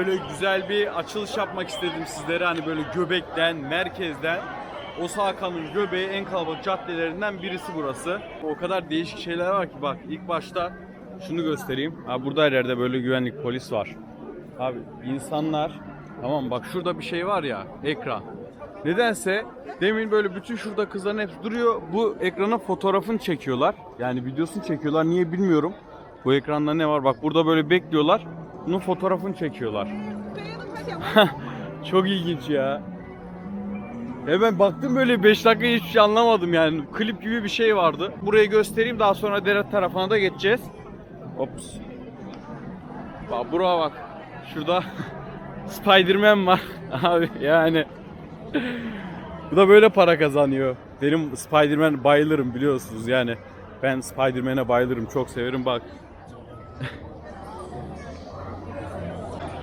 güzel bir açılış yapmak istedim sizlere. Hani böyle göbekten, merkezden Osaka'nın göbeği en kalabalık caddelerinden birisi burası. O kadar değişik şeyler var ki bak ilk başta şunu göstereyim. Abi burada her yerde böyle güvenlik polis var. Abi insanlar tamam bak şurada bir şey var ya ekran. Nedense demin böyle bütün şurada kızların hepsi duruyor. Bu ekrana fotoğrafını çekiyorlar. Yani videosunu çekiyorlar. Niye bilmiyorum. Bu ekranda ne var? Bak burada böyle bekliyorlar. Bunun fotoğrafını çekiyorlar. Çok ilginç ya. Ya ben baktım böyle 5 dakika hiçbir şey anlamadım yani. Klip gibi bir şey vardı. Burayı göstereyim daha sonra dere tarafına da geçeceğiz. Ops. Bak buraya bak. Şurada Spiderman var. Abi yani. Bu da böyle para kazanıyor. Benim Spiderman bayılırım biliyorsunuz yani. Ben Spiderman'e bayılırım. Çok severim bak.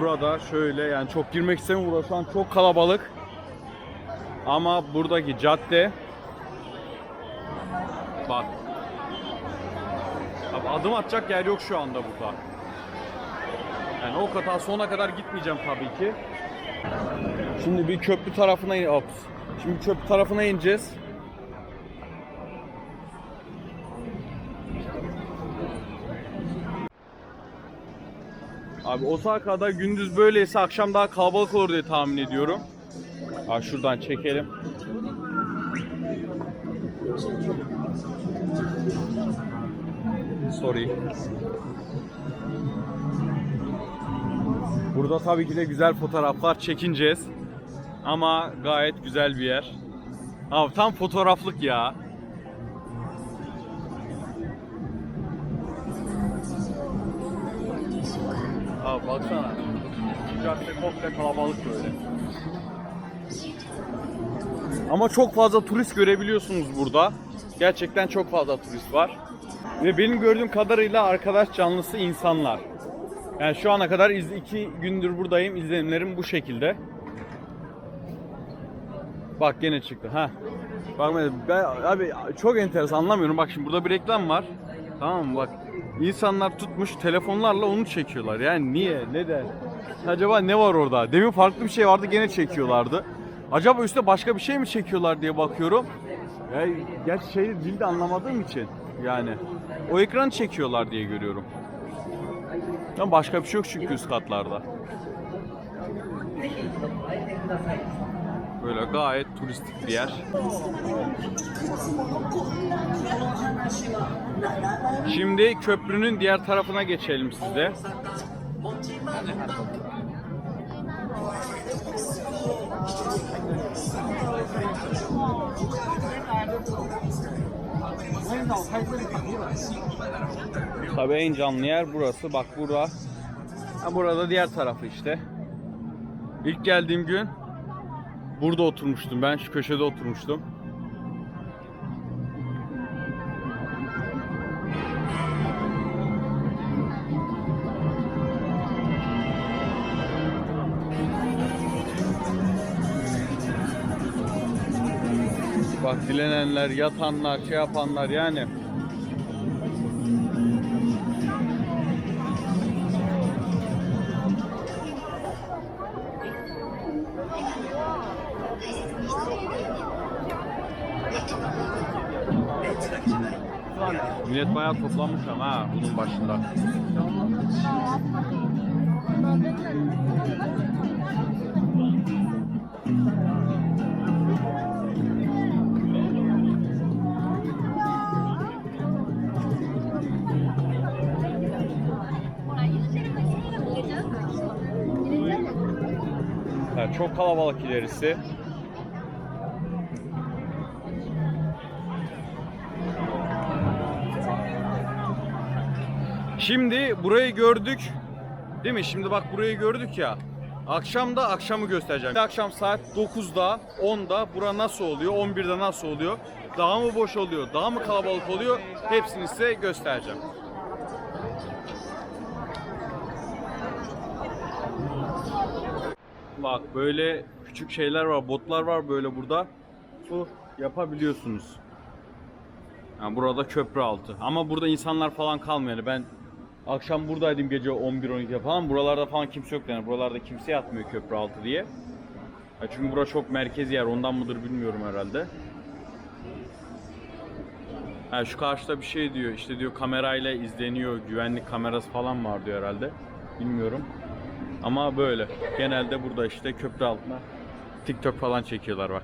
Burada şöyle yani çok girmek istemiyorum. Burası şu an çok kalabalık. Ama buradaki cadde bak. Abi adım atacak yer yok şu anda burada. Yani o kadar sona kadar gitmeyeceğim tabii ki. Şimdi bir köprü tarafına in. Şimdi köprü tarafına ineceğiz. Abi Osaka'da gündüz böyleyse akşam daha kalabalık olur diye tahmin ediyorum. Ha şuradan çekelim. Sorry. Burada tabii ki de güzel fotoğraflar çekineceğiz. Ama gayet güzel bir yer. Abi tam fotoğraflık ya. Baksana. Cadde komple kalabalık böyle. Ama çok fazla turist görebiliyorsunuz burada. Gerçekten çok fazla turist var. Ve benim gördüğüm kadarıyla arkadaş canlısı insanlar. Yani şu ana kadar iz, iki gündür buradayım. İzlenimlerim bu şekilde. Bak gene çıktı. Ha. Bak ben, abi çok enteresan anlamıyorum. Bak şimdi burada bir reklam var. Tamam mı? Bak insanlar tutmuş telefonlarla onu çekiyorlar. Yani niye? Neden? Acaba ne var orada? Demin farklı bir şey vardı gene çekiyorlardı. Acaba üstte başka bir şey mi çekiyorlar diye bakıyorum. Ya gerçi şey dilde anlamadığım için yani o ekranı çekiyorlar diye görüyorum. Ama başka bir şey yok çünkü üst katlarda. Böyle gayet turistik bir yer. Şimdi köprünün diğer tarafına geçelim size. Tabii en canlı yer burası. Bak burada. Ha, burada diğer tarafı işte. İlk geldiğim gün burada oturmuştum ben. Şu köşede oturmuştum. Bak dilenenler, yatanlar, şey yapanlar yani. Ama ha bunun başında. Çok kalabalık ilerisi. Şimdi burayı gördük. Değil mi? Şimdi bak burayı gördük ya. Akşam da akşamı göstereceğim. Akşam saat 9'da, 10'da bura nasıl oluyor? 11'de nasıl oluyor? Daha mı boş oluyor? Daha mı kalabalık oluyor? Hepsini size göstereceğim. Bak böyle küçük şeyler var, botlar var böyle burada. Bu yapabiliyorsunuz. Yani burada köprü altı. Ama burada insanlar falan kalmıyor. Ben akşam buradaydım gece 11-12'de falan. Buralarda falan kimse yok yani. Buralarda kimse yatmıyor köprü altı diye. Ya çünkü bura çok merkezi yer. Ondan mıdır bilmiyorum herhalde. Ha şu karşıda bir şey diyor. İşte diyor kamerayla izleniyor. Güvenlik kamerası falan var diyor herhalde. Bilmiyorum. Ama böyle. Genelde burada işte köprü altına TikTok falan çekiyorlar bak.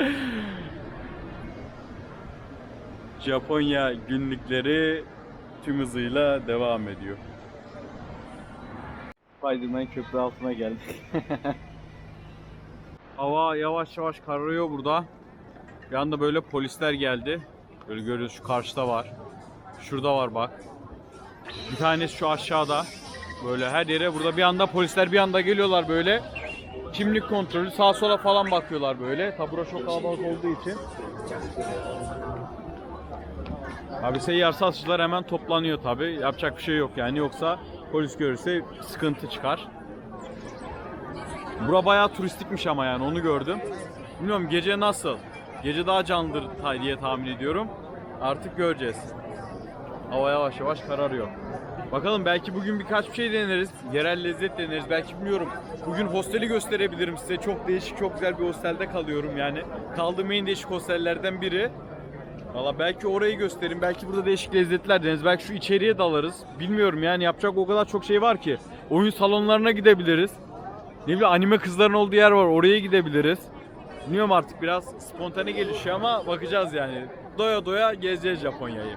Japonya günlükleri tüm hızıyla devam ediyor. Spiderman köprü altına geldik. Hava yavaş yavaş kararıyor burada. Bir anda böyle polisler geldi. Böyle görüyoruz şu karşıda var. Şurada var bak. Bir tanesi şu aşağıda. Böyle her yere burada bir anda polisler bir anda geliyorlar böyle. Kimlik kontrolü sağa sola falan bakıyorlar böyle. Tabi burası çok kalabalık olduğu için. Abi seyyar satışçılar hemen toplanıyor tabi. Yapacak bir şey yok yani yoksa polis görürse sıkıntı çıkar. Bura bayağı turistikmiş ama yani onu gördüm. Bilmiyorum gece nasıl? Gece daha canlıdır diye tahmin ediyorum. Artık göreceğiz. Hava yavaş yavaş kararıyor. Bakalım belki bugün birkaç bir şey deneriz. Yerel lezzet deneriz. Belki bilmiyorum. Bugün hosteli gösterebilirim size. Çok değişik, çok güzel bir hostelde kalıyorum yani. Kaldığım en değişik hostellerden biri. Valla belki orayı gösterin. Belki burada değişik lezzetler deneriz. Belki şu içeriye dalarız. Bilmiyorum yani yapacak o kadar çok şey var ki. Oyun salonlarına gidebiliriz. Ne bileyim anime kızların olduğu yer var. Oraya gidebiliriz. Bilmiyorum artık biraz spontane gelişiyor ama bakacağız yani. Doya doya gezeceğiz Japonya'yı.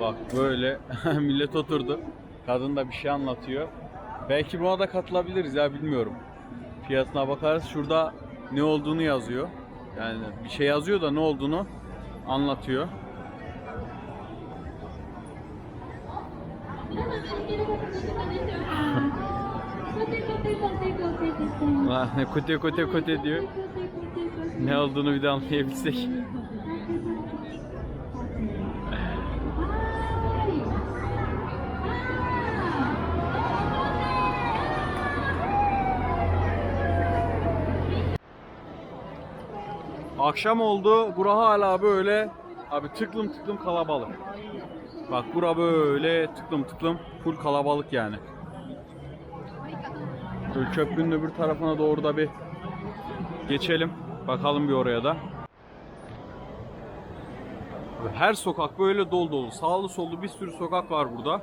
Bak böyle millet oturdu. Kadın da bir şey anlatıyor. Belki buna da katılabiliriz ya bilmiyorum. Fiyatına bakarız. Şurada ne olduğunu yazıyor. Yani bir şey yazıyor da ne olduğunu anlatıyor. Kote kote kote diyor. Ne olduğunu bir de anlayabilsek. Akşam oldu. Bura hala böyle abi tıklım tıklım kalabalık. Bak bura böyle tıklım tıklım full kalabalık yani. Şöyle köprünün öbür tarafına doğru da bir geçelim. Bakalım bir oraya da. Her sokak böyle dolu dolu. Sağlı sollu bir sürü sokak var burada.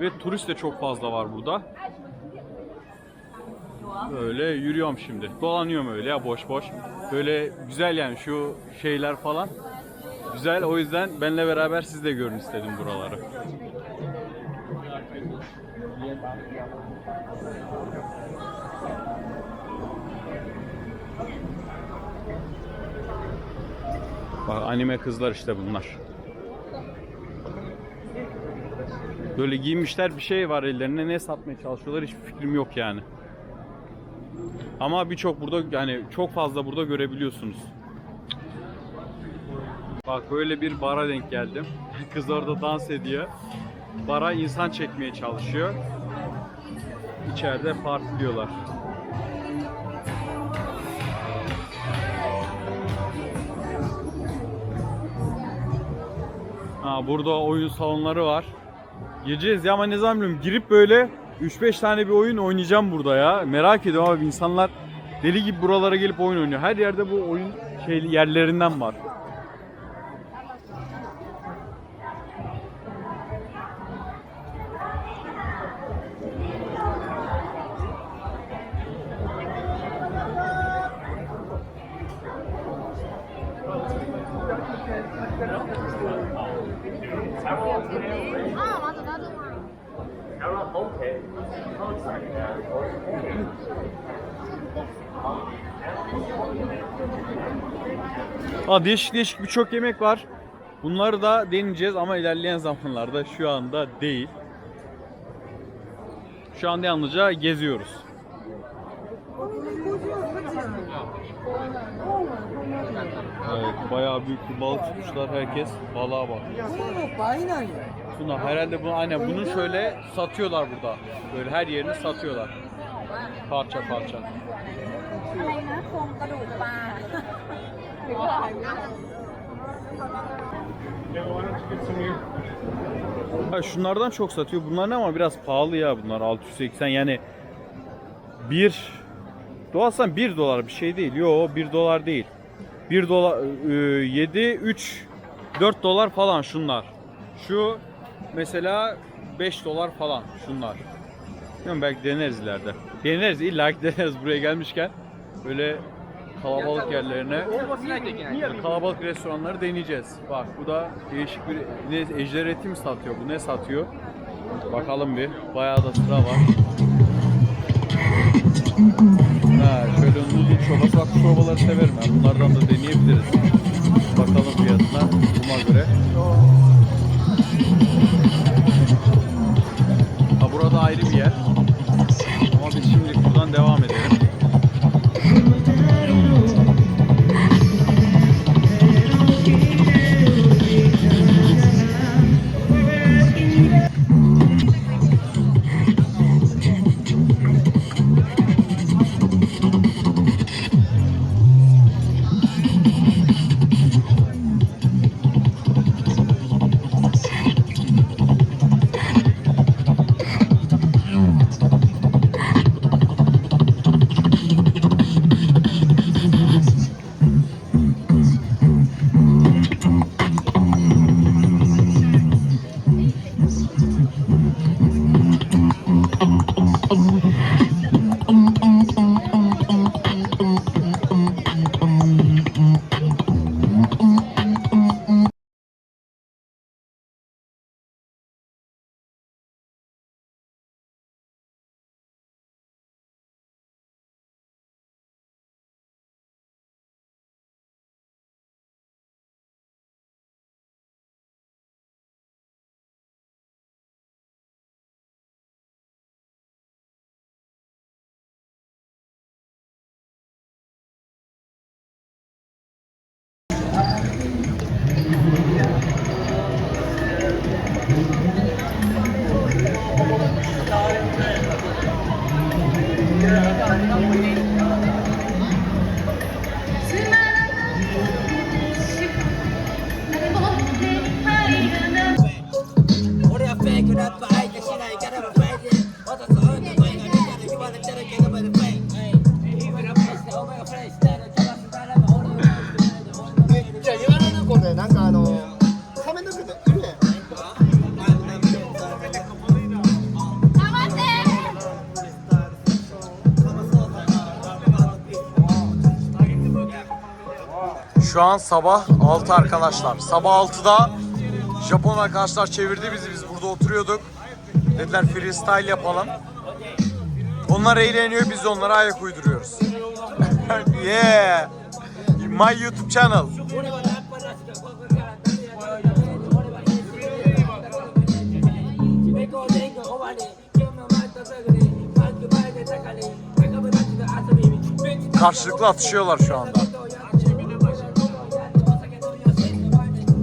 Ve turist de çok fazla var burada. Böyle yürüyorum şimdi. Dolanıyorum öyle ya boş boş. Böyle güzel yani şu şeyler falan. Güzel o yüzden benle beraber siz de görün istedim buraları. Bak anime kızlar işte bunlar. Böyle giymişler bir şey var ellerine ne satmaya çalışıyorlar hiçbir fikrim yok yani. Ama birçok burada yani çok fazla burada görebiliyorsunuz. Bak böyle bir bara denk geldim. Kız orada dans ediyor. Bara insan çekmeye çalışıyor. İçeride partiliyorlar. Ha, burada oyun salonları var. Gireceğiz ya ama ne zaman bilmiyorum. Girip böyle 3-5 tane bir oyun oynayacağım burada ya. Merak ediyorum abi insanlar deli gibi buralara gelip oyun oynuyor. Her yerde bu oyun şey yerlerinden var. Ha, değişik değişik birçok yemek var. Bunları da deneyeceğiz ama ilerleyen zamanlarda şu anda değil. Şu anda yalnızca geziyoruz. Evet, bayağı büyük bir balık tutmuşlar herkes. Balığa bak. Tuna herhalde bu aynen bunu şöyle satıyorlar burada. Böyle her yerini satıyorlar. Parça parça. อะไรนะโครงกระดูกปลาหรือว่า Ha, şunlardan çok satıyor. Bunlar ne ama biraz pahalı ya bunlar 680 yani bir doğalsan 1 dolar bir şey değil. Yo 1 dolar değil. 1 dolar 7 3 4 dolar falan şunlar. Şu mesela 5 dolar falan şunlar. Bilmiyorum belki deneriz ileride. Deneriz illa ki deneriz buraya gelmişken. Böyle kalabalık yerlerine yani kalabalık restoranları deneyeceğiz. Bak bu da değişik bir ne ejder eti mi satıyor bu ne satıyor? Bakalım bir. Bayağı da sıra var. Ha, şöyle noodle çorbası bak çorbaları severim ben. Bunlardan da deneyebiliriz. Bakalım fiyatına buna göre. Ha burada ayrı bir yer. Şu an sabah 6 arkadaşlar. Sabah 6'da Japon arkadaşlar çevirdi bizi. Biz burada oturuyorduk. Dediler freestyle yapalım. Onlar eğleniyor biz onlara ayak uyduruyoruz. yeah. My YouTube channel. Karşılıklı atışıyorlar şu anda.